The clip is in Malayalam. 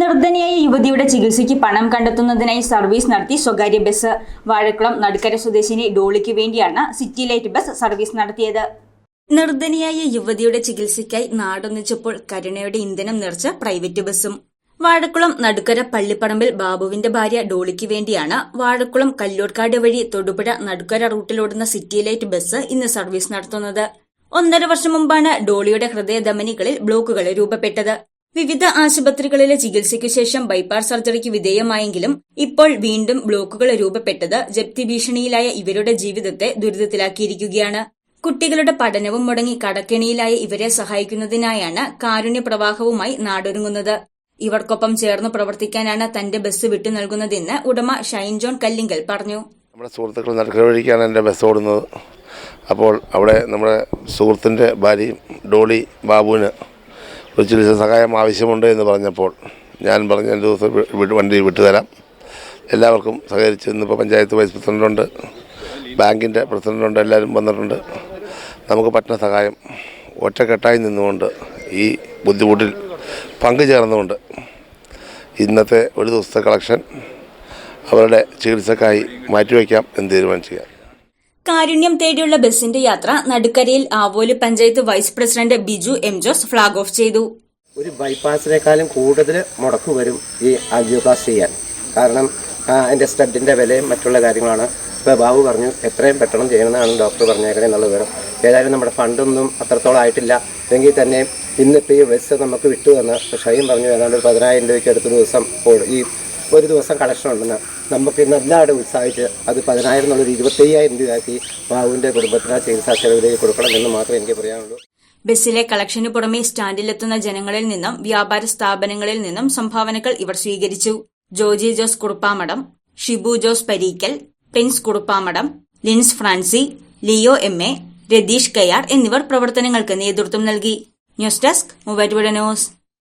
നിർധനയായ യുവതിയുടെ ചികിത്സയ്ക്ക് പണം കണ്ടെത്തുന്നതിനായി സർവീസ് നടത്തി സ്വകാര്യ ബസ് വാഴക്കുളം നടുക്കര സ്വദേശിനി ഡോളിക്ക് വേണ്ടിയാണ് സിറ്റി ലൈറ്റ് ബസ് സർവീസ് നടത്തിയത്. നിർധനയായ യുവതിയുടെ ചികിത്സയ്ക്കായി നാടൊന്നിച്ചപ്പോൾ കരുണയുടെ ഇന്ധനം നിറച്ച പ്രൈവറ്റ് ബസ്സും. വാഴക്കുളം നടുക്കര പള്ളിപ്പറമ്പിൽ ബാബുവിന്റെ ഭാര്യ ഡോളിക്ക് വേണ്ടിയാണ് വാഴക്കുളം കല്ലൂർക്കാട് വഴി തൊടുപുഴ നടുക്കര റൂട്ടിലോടുന്ന സിറ്റി ലൈറ്റ് ബസ് ഇന്ന് സർവീസ് നടത്തുന്നത്. ഒന്നര വർഷം മുമ്പാണ് ഡോളിയുടെ ഹൃദയധമനികളിൽ ബ്ലോക്കുകൾ രൂപപ്പെട്ടത്. വിവിധ ആശുപത്രികളിലെ ചികിത്സയ്ക്കു ശേഷം ബൈപ്പാർ സർജറിക്ക് വിധേയമായെങ്കിലും ഇപ്പോൾ വീണ്ടും ബ്ലോക്കുകൾ രൂപപ്പെട്ടത് ജപ്തി ഭീഷണിയിലായ ഇവരുടെ ജീവിതത്തെ ദുരിതത്തിലാക്കിയിരിക്കുകയാണ്. കുട്ടികളുടെ പഠനവും മുടങ്ങി കടക്കെണിയിലായ ഇവരെ സഹായിക്കുന്നതിനായാണ് കാരുണ്യ പ്രവാഹവുമായി നാടൊരുങ്ങുന്നത്. ഇവർക്കൊപ്പം ചേർന്ന് പ്രവർത്തിക്കാനാണ് തന്റെ ബസ് വിട്ടു നൽകുന്നതെന്ന് ഉടമ ഷൈൻ ജോൺ കല്ലിങ്കൽ പറഞ്ഞു. നമ്മുടെ സുഹൃത്തുക്കൾ നടക്കൽ വഴിക്കാണ് എന്റെ ബസ് ഓടുന്നത്. അപ്പോൾ അവിടെ നമ്മുടെ സുഹൃത്തിന്റെ ഭാര്യയും ഡോളി ബാബുവിന് ഒരു ചില സഹായം ആവശ്യമുണ്ട് എന്ന് പറഞ്ഞപ്പോൾ ഞാൻ പറഞ്ഞ രണ്ട് ദിവസം വണ്ടി വിട്ടുതരാം. എല്ലാവർക്കും സഹകരിച്ച് ഇന്നിപ്പോൾ പഞ്ചായത്ത് വൈസ് പ്രസിഡന്റുണ്ട് ബാങ്കിന്റെ പ്രസിഡന്റുണ്ട് എല്ലാവരും വന്നിട്ടുണ്ട്. നമുക്ക് പറ്റുന്ന സഹായം ഒറ്റക്കെട്ടായി നിന്നുകൊണ്ട് ഈ ബുദ്ധിമുട്ടിൽ പങ്കുചേർന്നുകൊണ്ട് ഇന്നത്തെ ഒരു ദിവസത്തെ കളക്ഷൻ അവരുടെ ചികിത്സക്കായി മാറ്റിവെക്കാം എന്ന് തീരുമാനിക്കുക കാരുണ്യം തേടിയുള്ള ബസിന്റെ യാത്ര നടുക്കരയിൽ Avoli panchayat vice president Biju M Jose flag off ചെയ്തു. ഒരു ബൈപ്പാസിനേക്കാളും കൂടുതൽ മുടക്ക് വരും ഈ ആൻജിയോപ്ലാസ്റ്റി ചെയ്യാൻ. കാരണം എന്റെ അതിന്റെ സ്റ്റഡിന്റെ വിലയും മറ്റുള്ള കാര്യങ്ങളാണ്. ഇപ്പോൾ ബാബു പറഞ്ഞു എത്രയും പെട്ടെന്ന് ചെയ്യണമെന്നാണ് ഡോക്ടർ പറഞ്ഞേക്കണേ എന്നുള്ള വിവരം. ഏതായാലും നമ്മുടെ ഫണ്ടൊന്നും അത്രത്തോളം ആയിട്ടില്ല. എങ്കിൽ തന്നെ ഇന്നിപ്പോൾ ഈ ബസ് നമുക്ക് വിട്ടു തന്ന് ഷൈൻ പറഞ്ഞു ഏതാണ്ട് ഒരു പതിനായിരം രൂപയ്ക്ക് അടുത്ത ദിവസം ഈ ഒരു ദിവസം കളക്ഷൻ ഉണ്ടെന്ന്. നമുക്ക് നന്നായിട്ട് ഉത്സാഹിച്ച് അത് പതിനായിരം എന്നുള്ളൊരു ഇരുപത്തയ്യായിരം രൂപയാക്കി ബാബുവിന്റെ കുടുംബത്തിന് ആ ചികിത്സാ ചെലവിലേക്ക് കൊടുക്കണം എന്ന് മാത്രമേ എനിക്ക് പറയാനുള്ളൂ. ബസ്സിലെ കളക്ഷന് പുറമെ സ്റ്റാൻഡിലെത്തുന്ന ജനങ്ങളിൽ നിന്നും വ്യാപാര സ്ഥാപനങ്ങളിൽ നിന്നും സംഭാവനകൾ ഇവർ സ്വീകരിച്ചു. ജോജി ജോസ് കുറുപ്പാമടം ഷിബു ജോസ് പരീക്കൽ പ്രിൻസ് കുറുപ്പാമടം ലിൻസ് ഫ്രാൻസി ലിയോ എം എ രതീഷ് കയാർ എന്നിവർ പ്രവർത്തനങ്ങൾക്ക് നേതൃത്വം നൽകി. News desk Muvattupuzha news.